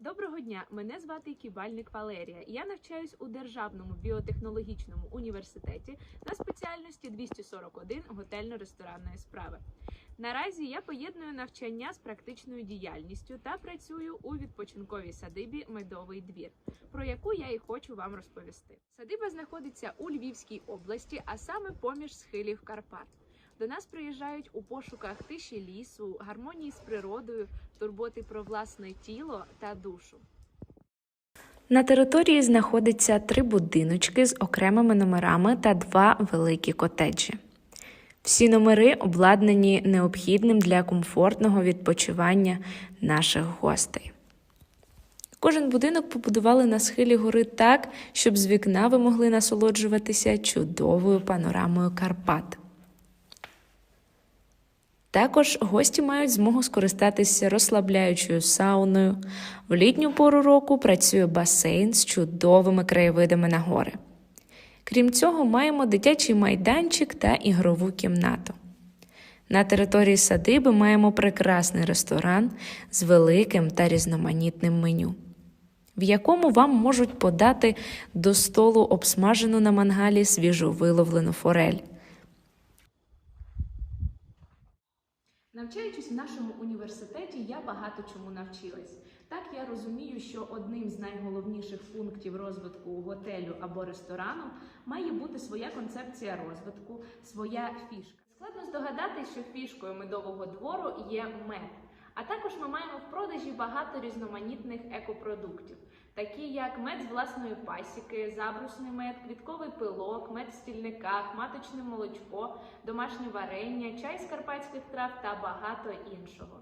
Доброго дня! Мене звати Кібальник Валерія. Я навчаюсь у Державному біотехнологічному університеті на спеціальності 241 готельно-ресторанної справи. Наразі я поєдную навчання з практичною діяльністю та працюю у відпочинковій садибі Медовий двір, про яку я і хочу вам розповісти. Садиба знаходиться у Львівській області, а саме поміж схилів Карпат. До нас приїжджають у пошуках тиші лісу, гармонії з природою, турботи про власне тіло та душу. На території знаходиться три будиночки з окремими номерами та два великі котеджі. Всі номери обладнані необхідним для комфортного відпочивання наших гостей. Кожен будинок побудували на схилі гори так, щоб з вікна ви могли насолоджуватися чудовою панорамою Карпат. Також гості мають змогу скористатися розслабляючою сауною. В літню пору року працює басейн з чудовими краєвидами на гори. Крім цього, маємо дитячий майданчик та ігрову кімнату. На території садиби маємо прекрасний ресторан з великим та різноманітним меню, в якому вам можуть подати до столу обсмажену на мангалі свіжу виловлену форель. Навчаючись в нашому університеті, я багато чому навчилась. Так я розумію, що одним з найголовніших пунктів розвитку готелю або ресторану має бути своя концепція розвитку, своя фішка. Складно здогадатись, що фішкою медового двору є мед. А також ми маємо в продажі багато різноманітних екопродуктів, такі як мед з власної пасіки, забрусний мед, квітковий пилок, мед в стільниках, маточне молочко, домашнє варення, чай з карпатських трав та багато іншого.